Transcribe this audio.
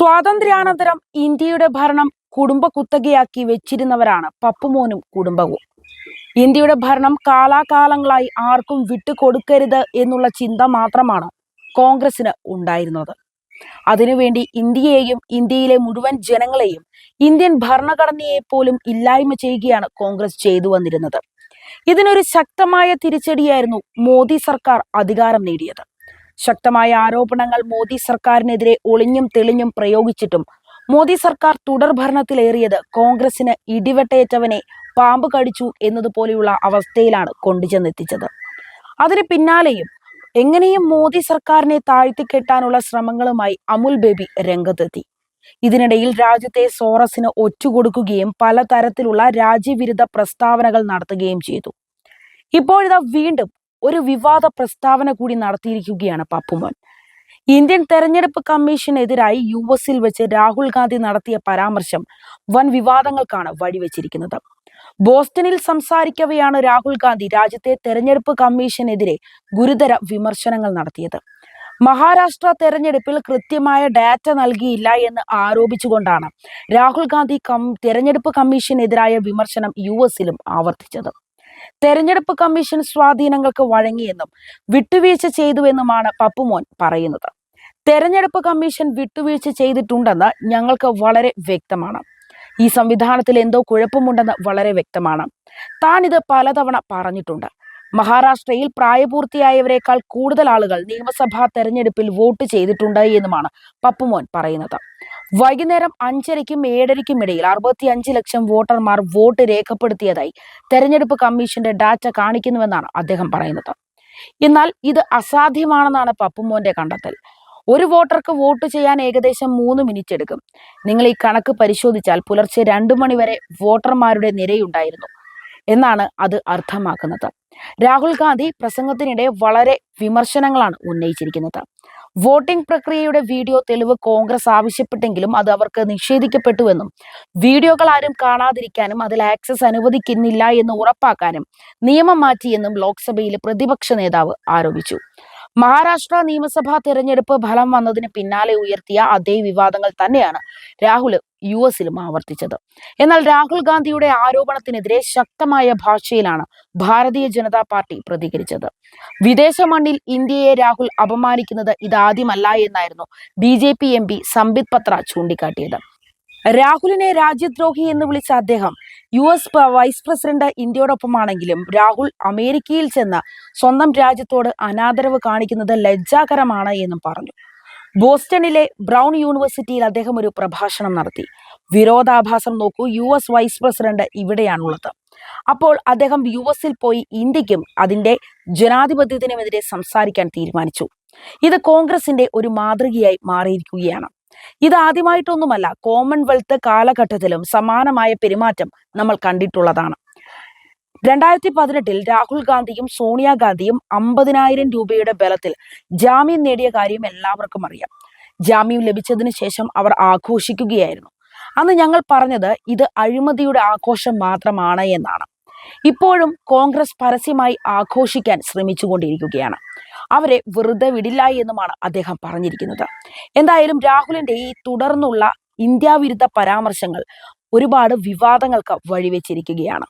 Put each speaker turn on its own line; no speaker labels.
സ്വാതന്ത്ര്യാനന്തരം ഇന്ത്യയുടെ ഭരണം കുടുംബ കുത്തകയാക്കി വെച്ചിരുന്നവരാണ് പപ്പുമോനും കുടുംബവും. ഇന്ത്യയുടെ ഭരണം കാലാകാലങ്ങളായി ആർക്കും വിട്ടുകൊടുക്കരുത് എന്നുള്ള ചിന്ത മാത്രമാണ് കോൺഗ്രസിന് ഉണ്ടായിരുന്നത്. അതിനുവേണ്ടി ഇന്ത്യയെയും ഇന്ത്യയിലെ മുഴുവൻ ജനങ്ങളെയും ഇന്ത്യൻ ഭരണഘടനയെ പോലും ഇല്ലായ്മ ചെയ്യുകയാണ് കോൺഗ്രസ് ചെയ്തു വന്നിരുന്നത്. ഇതിനൊരു ശക്തമായ തിരിച്ചടിയായിരുന്നു മോദി സർക്കാർ അധികാരം നേടിയത്. ശക്തമായ ആരോപണങ്ങൾ മോദി സർക്കാരിനെതിരെ ഒളിഞ്ഞും തെളിഞ്ഞും പ്രയോഗിച്ചിട്ടും മോദി സർക്കാർ തുടർ ഭരണത്തിലേറിയത് കോൺഗ്രസിന് ഇടിവെട്ടേറ്റവനെ പാമ്പ് കടിച്ചു എന്നതുപോലെയുള്ള അവസ്ഥയിലാണ് കൊണ്ടുചെന്നെത്തിച്ചത്. അതിന് പിന്നാലെയും എങ്ങനെയും മോദി സർക്കാരിനെ താഴ്ത്തിക്കെട്ടാനുള്ള ശ്രമങ്ങളുമായി അമുൽ ബേബി രംഗത്തെത്തി. ഇതിനിടയിൽ രാജ്യത്തെ സോറസിന് ഒറ്റുകൊടുക്കുകയും പലതരത്തിലുള്ള രാജ്യവിരുദ്ധ പ്രസ്താവനകൾ നടത്തുകയും ചെയ്തു. ഇപ്പോഴിതാ വീണ്ടും ഒരു വിവാദ പ്രസ്താവന കൂടി നടത്തിയിരിക്കുകയാണ് പപ്പുമോൻ. ഇന്ത്യൻ തെരഞ്ഞെടുപ്പ് കമ്മീഷനെതിരായി യു എസിൽ വെച്ച് രാഹുൽ ഗാന്ധി നടത്തിയ പരാമർശം വൻ വിവാദങ്ങൾക്കാണ് വഴിവെച്ചിരിക്കുന്നത്. ബോസ്റ്റണിൽ സംസാരിക്കവെയാണ് രാഹുൽ ഗാന്ധി രാജ്യത്തെ തെരഞ്ഞെടുപ്പ് കമ്മീഷനെതിരെ ഗുരുതര വിമർശനങ്ങൾ നടത്തിയത്. മഹാരാഷ്ട്ര തെരഞ്ഞെടുപ്പിൽ കൃത്യമായ ഡാറ്റ നൽകിയില്ല എന്ന് ആരോപിച്ചുകൊണ്ടാണ് രാഹുൽ ഗാന്ധി കം തെരഞ്ഞെടുപ്പ് കമ്മീഷനെതിരായ വിമർശനം യു എസിലും ആവർത്തിച്ചത്. തെരഞ്ഞെടുപ്പ് കമ്മീഷൻ സ്വാധീനങ്ങൾക്ക് വഴങ്ങിയെന്നും വിട്ടുവീഴ്ച ചെയ്തുവെന്നുമാണ് പപ്പുമോൻ പറയുന്നത്. തെരഞ്ഞെടുപ്പ് കമ്മീഷൻ വിട്ടുവീഴ്ച ചെയ്തിട്ടുണ്ടെന്ന് ഞങ്ങൾക്ക് വളരെ വ്യക്തമാണ്. ഈ സംവിധാനത്തിൽ എന്തോ കുഴപ്പമുണ്ടെന്ന് വളരെ വ്യക്തമാണ്. താൻ ഇത് പലതവണ പറഞ്ഞിട്ടുണ്ട്. മഹാരാഷ്ട്രയിൽ പ്രായപൂർത്തിയായവരെക്കാൾ കൂടുതൽ ആളുകൾ നിയമസഭാ തെരഞ്ഞെടുപ്പിൽ വോട്ട് ചെയ്തിട്ടുണ്ട് എന്നുമാണ് പപ്പുമോൻ പറയുന്നത്. വൈകുന്നേരം അഞ്ചരയ്ക്കും ഏഴരയ്ക്കും ഇടയിൽ അറുപത്തി അഞ്ച് ലക്ഷം വോട്ടർമാർ വോട്ട് രേഖപ്പെടുത്തിയതായി തെരഞ്ഞെടുപ്പ് കമ്മീഷന്റെ ഡാറ്റ കാണിക്കുന്നുവെന്നാണ് അദ്ദേഹം പറയുന്നത്. എന്നാൽ ഇത് അസാധ്യമാണെന്നാണ് പപ്പുമോന്റെ കണ്ടെത്തൽ. ഒരു വോട്ടർക്ക് വോട്ട് ചെയ്യാൻ ഏകദേശം മൂന്ന് മിനിറ്റ് എടുക്കും. നിങ്ങൾ ഈ കണക്ക് പരിശോധിച്ചാൽ പുലർച്ചെ രണ്ടു മണിവരെ വോട്ടർമാരുടെ നിരയുണ്ടായിരുന്നു എന്നാണ് അത് അർത്ഥമാക്കുന്നത്. രാഹുൽ ഗാന്ധി പ്രസംഗത്തിനിടെ വളരെ വിമർശനങ്ങളാണ് ഉന്നയിച്ചിരിക്കുന്നത്. വോട്ടിംഗ് പ്രക്രിയയുടെ വീഡിയോ തെളിവ് കോൺഗ്രസ് ആവശ്യപ്പെട്ടെങ്കിലും അത് അവർക്ക് നിഷേധിക്കപ്പെട്ടുവെന്നും വീഡിയോകൾ ആരും കാണാതിരിക്കാനും അതിൽ ആക്സസ് അനുവദിക്കുന്നില്ല എന്ന് ഉറപ്പാക്കാനും നിയമം മാറ്റിയെന്നും ലോക്സഭയിലെ പ്രതിപക്ഷ നേതാവ് ആരോപിച്ചു. മഹാരാഷ്ട്ര നിയമസഭാ തെരഞ്ഞെടുപ്പ് ഫലം വന്നതിന് പിന്നാലെ ഉയർത്തിയ അതേ വിവാദങ്ങൾ തന്നെയാണ് രാഹുൽ യു എസിലും ആവർത്തിച്ചത്. എന്നാൽ രാഹുൽ ഗാന്ധിയുടെ ആരോപണത്തിനെതിരെ ശക്തമായ ഭാഷയിലാണ് ഭാരതീയ ജനതാ പാർട്ടി പ്രതികരിച്ചത്. വിദേശ മണ്ണിൽ ഇന്ത്യയെ രാഹുൽ അപമാനിക്കുന്നത് ഇതാദ്യമല്ല എന്നായിരുന്നു B J P M P Sambit Patra ചൂണ്ടിക്കാട്ടിയത്. രാഹുലിനെ രാജ്യദ്രോഹി എന്ന് വിളിച്ച അദ്ദേഹം യു എസ് വൈസ് പ്രസിഡന്റ് ഇന്ത്യയോടൊപ്പമാണെങ്കിലും രാഹുൽ അമേരിക്കയിൽ ചെന്ന് സ്വന്തം രാജ്യത്തോട് അനാദരവ് കാണിക്കുന്നത് ലജ്ജാകരമാണ് എന്നും പറഞ്ഞു. ബോസ്റ്റണിലെ ബ്രൗൺ യൂണിവേഴ്സിറ്റിയിൽ അദ്ദേഹം ഒരു പ്രഭാഷണം നടത്തി. വിരോധാഭാസം നോക്കൂ യു എസ് വൈസ് പ്രസിഡന്റ് ഇവിടെയാണുള്ളത്. അപ്പോൾ അദ്ദേഹം യു എസിൽ പോയി ഇന്ത്യക്കും അതിന്റെ ജനാധിപത്യത്തിനുമെതിരെ സംസാരിക്കാൻ തീരുമാനിച്ചു. ഇത് കോൺഗ്രസിന്റെ ഒരു മാതൃകയായി മാറിയിരിക്കുകയാണ്. ഇത് ആദ്യമായിട്ടൊന്നുമല്ല കോമൺവെൽത്ത് കാലഘട്ടത്തിലും സമാനമായ പെരുമാറ്റം നമ്മൾ കണ്ടിട്ടുള്ളതാണ്. രണ്ടായിരത്തി പതിനെട്ടിൽ രാഹുൽ ഗാന്ധിയും സോണിയാഗാന്ധിയും അമ്പതിനായിരം രൂപയുടെ ബലത്തിൽ ജാമ്യം നേടിയ കാര്യം എല്ലാവർക്കും അറിയാം. ജാമ്യം ലഭിച്ചതിന് ശേഷം അവർ ആഘോഷിക്കുകയായിരുന്നു. അന്ന് ഞങ്ങൾ പറഞ്ഞത് ഇത് അഴിമതിയുടെ ആഘോഷം മാത്രമാണ് എന്നാണ്. ഇപ്പോഴും കോൺഗ്രസ് പരസ്യമായി ആഘോഷിക്കാൻ ശ്രമിച്ചുകൊണ്ടിരിക്കുകയാണ്. അവരെ വെറുതെ വിടില്ല എന്നുമാണ് അദ്ദേഹം പറഞ്ഞിരിക്കുന്നത്. എന്തായാലും രാഹുലിന്റെ ഈ തുടർന്നുള്ള ഇന്ത്യാവിരുദ്ധ പരാമർശങ്ങൾ ഒരുപാട് വിവാദങ്ങൾക്ക് വഴിവെച്ചിരിക്കുകയാണ്.